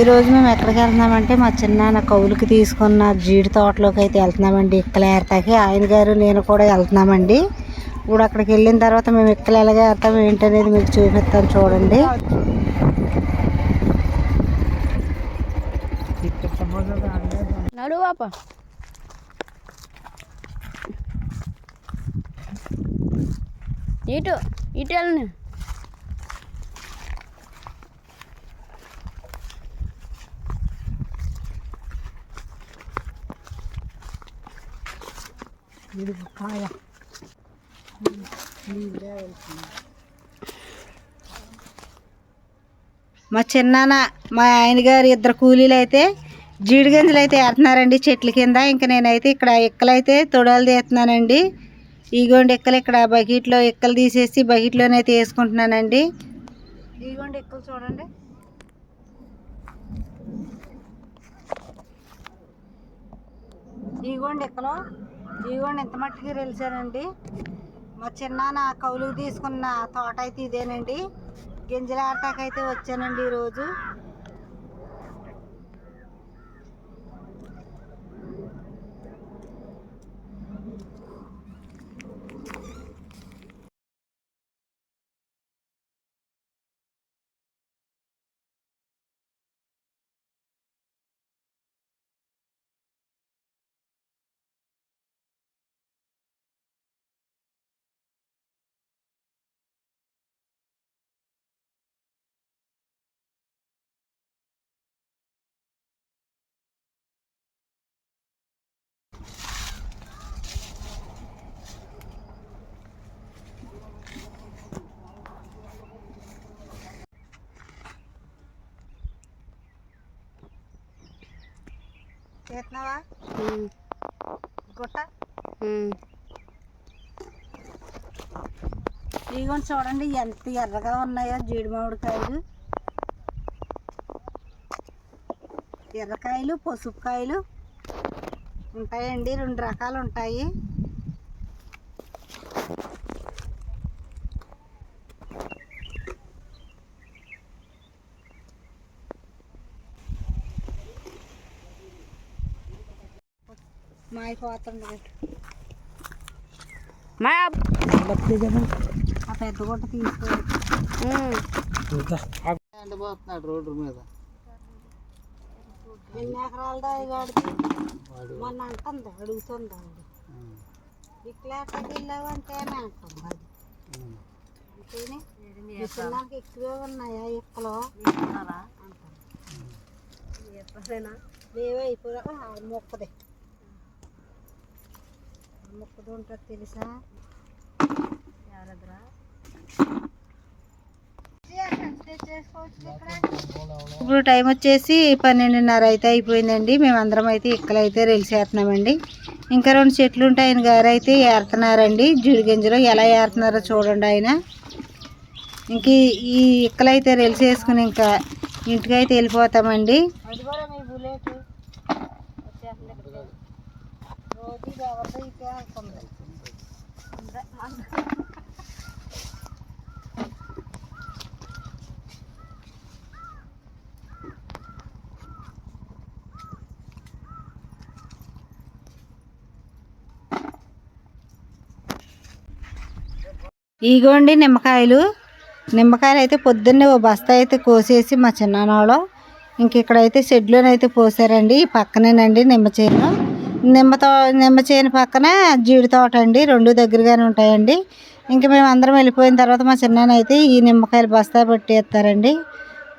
ఈరోజు మేము ఎక్కడికి వెళ్తున్నామంటే మా చిన్నాన్న కౌలుకి తీసుకున్న జీడి తోటలోకి అయితే వెళ్తున్నామండి. ఇక్కల ఏరతాకి ఆయన గారు నేను కూడా వెళ్తున్నామండి. ఇప్పుడు అక్కడికి వెళ్ళిన తర్వాత మేము ఇక్కలు ఎలాగ వెళ్తాం. ఏంటనేది మీకు చూపిస్తాను చూడండి. ఇటు ఇటు వెళ్ళను. మా చిన్నాన్న మా ఆయన గారు ఇద్దరు కూలీలు అయితే జీడి గింజలు అయితే వేస్తున్నారండి చెట్ల కింద. ఇంకా నేనైతే ఇక్కడ ఇక్కలైతే తొడలు తీస్తున్నానండి. ఇగోండి ఇక్కలు ఇక్కడ బకెట్లో ఇక్కలు తీసేసి బకెట్లోనైతే వేసుకుంటున్నానండి. ఇగోండి ఇక్కలు చూడండి. ఇదిగోండి ఇక్కడ. ఈగోండి ఇంత మట్టికి తెలిసానండి మా చిన్నాన్న కౌలుకు తీసుకున్న తోట అయితే ఇదేనండి. గింజలాటాకైతే వచ్చానండి ఈరోజు. చేస్తున్నావా గుట్ట? ఇదిగోండి చూడండి ఎంత ఎర్రగా ఉన్నాయో జీడి మామిడికాయలు. ఎర్రకాయలు పసుపు కాయలు ఉంటాయండి రెండు రకాలు ఉంటాయి. మాయిపోతుంది మా ఆ పెద్ద గుట్ట తీసుకో. ఎండబోతున్నాడు రోడ్డు మీద. ఎన్ని ఎకరాలదా గాడికి మొన్న అంటుంది అడుగుతుంది ఆవిడ ఇక్కలేక వెళ్ళావంటే అంటుంది అది అంతేనే? నాకు ఎక్కువే ఉన్నాయా ఇక్కలు అంటారు లేవే అయిపోయా మొక్కదే. మొక్కది ఉంటుంది తెలుసా ఇప్పుడు టైం వచ్చేసి పన్నెండున్నర అయితే అయిపోయిందండి. మేమందరం అయితే ఇక్కలైతే రెలిసేస్తున్నామండి ఇంకా రెండు చెట్లు ఉంటే ఆయన గారు అయితే ఏరుతున్నారండి. జుడిగింజలో ఎలా ఏరుతున్నారో చూడండి ఆయన. ఇంక ఈ- ఈ ఇక్కలైతే రెలిసేసుకుని ఇంకా ఇంటికైతే వెళ్ళిపోతామండి. ఇగోండి నిమ్మకాయలు. నిమ్మకాయలు అయితే పొద్దున్నే ఓ బస్తా అయితే కోసేసి మా చిన్నాన్నలో ఇంక ఇక్కడైతే షెడ్లోనైతే పోసారండి. ఈ పక్కనేనండి నిమ్మ చేను. నిమ్మ తో నిమ్మ చేను పక్కన జీడి తోట అండి. రెండు దగ్గరగానే ఉంటాయండి. ఇంకా మేము అందరం వెళ్ళిపోయిన తర్వాత మా చిన్నాన్న అయితే ఈ నిమ్మకాయలు బస్తా పట్టేస్తారండి.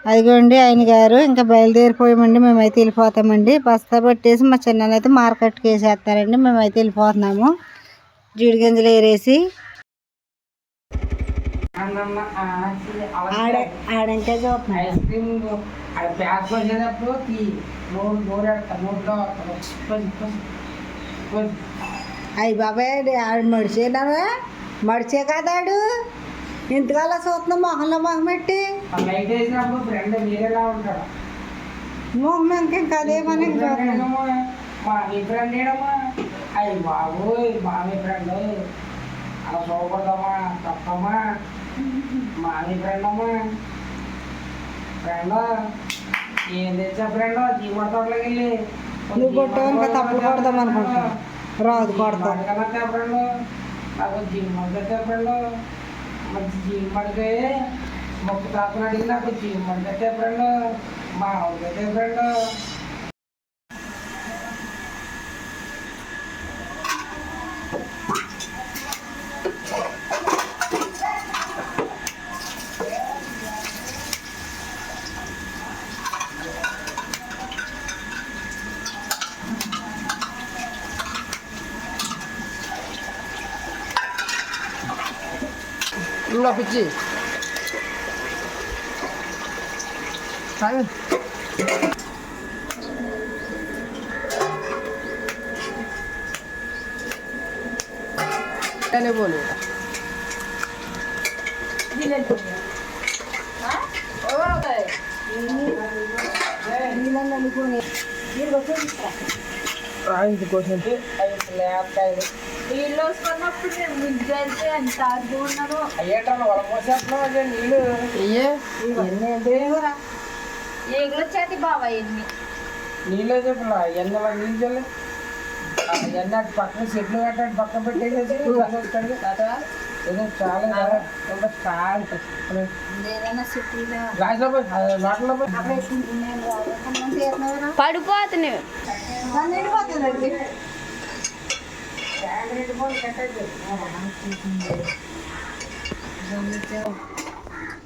అదిగోండి ఆయన గారు ఇంకా బయలుదేరిపోయామండి. మేమైతే వెళ్ళిపోతామండి. బస్తా పట్టేసి మా చిన్నాన్న అయితే మార్కెట్కి వేసేస్తారండి. మేమైతే వెళ్ళిపోతున్నాము. జీడి గింజలు ఏరేసి ఆడ ఆడంటే చూస్తున్నాడు ఐస్ క్రీమ్ అది ప్యాక్ వచ్చేటప్పుడు తీ నోరు నోరు ఎడతా నోట్లో అయ్యి బాబాయ్ ఆడు మడిచేనావా? మడిచే కదాడు ఇంతకాల చూస్తున్నా మొహంలో మొహం పెట్టి లైట్ వేసినప్పుడు ఫ్రెండ్ వేరేలా ఉంటాడు. మొహం ఇంకా చూస్తున్నాను. ఏమో, మా మీ ఫ్రెండ్ ఏడమ్మా అయ్యి బాబోయ్ మా మీ ఫ్రెండ్ అలా చూడకూడదమ్మా తప్పమ్మా. మా మీ ఫ్రెండ్ అమ్మా ఫ్రెండ్ ఏం తెచ్చా ఫ్రెండ్ జీవన తోటలోకి వెళ్ళి నువ్వు కొట్టావు ఇంకా తప్పులు కొడదాం అనుకుంటా రాదు కొడతావు కదా ఫ్రెండ్ నాకు జీవన తెచ్చా ఫ్రెండ్ మంచి జీవమడితే మొక్కు తాతను అడిగి నాకు జీవమడి తెచ్చా ఫ్రెండ్ మా 놀랍겠지? 아유. কেন বলে দিলেন రాయింది కోసం నీళ్ళు వస్తున్నప్పుడు నేను ముందు అయితే ఎంత ఆడుకున్నాను అయ్యేటప్పుడు వల పోసేస్తున్నావు అదే నీళ్ళు. వచ్చేది బాబా ఎన్ని నీళ్ళే చెప్పలా ఎన్నెల నీళ్ళు చల్లి ఎన్న పక్కన చెట్లు కట్టాడు పక్కన పెట్టేసేసి వస్తాడు ఏదో చాలా ఒక చాలా ఏదైనా సిటీలో గ్లాసులో పోయి లోటలో పోయి పడిపోతున్నాయి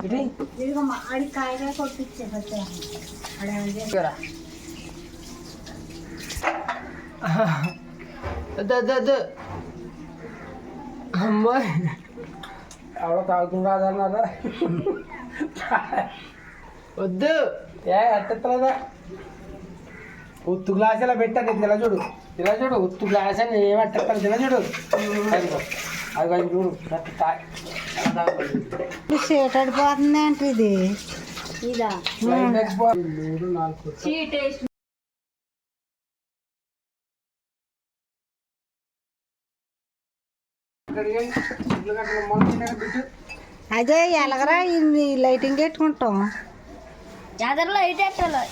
ఇది ఇక్కడ వద్దు వద్దు వద్దు అమ్మాయి ఎవడో తాగుతుంది కాదన్నారా వద్దు ఏ ఎత్తలేదా ఉత్తు గ్లాస్ ఇలా పెట్టాను ఇది ఇలా చూడు ఇలా చూడు ఉత్తు గ్లాస్ అని ఏం ఎట్టేస్తాను ఇలా చూడు అదిగో అది అది చూడు. చీటడిపోతుంది అంటే ఇది మూడు నాలుగు అదే ఎలాగరా ఈ లైటింగ్ పెట్టుకుంటాం? జాతరలో లైట్ పెట్టాలి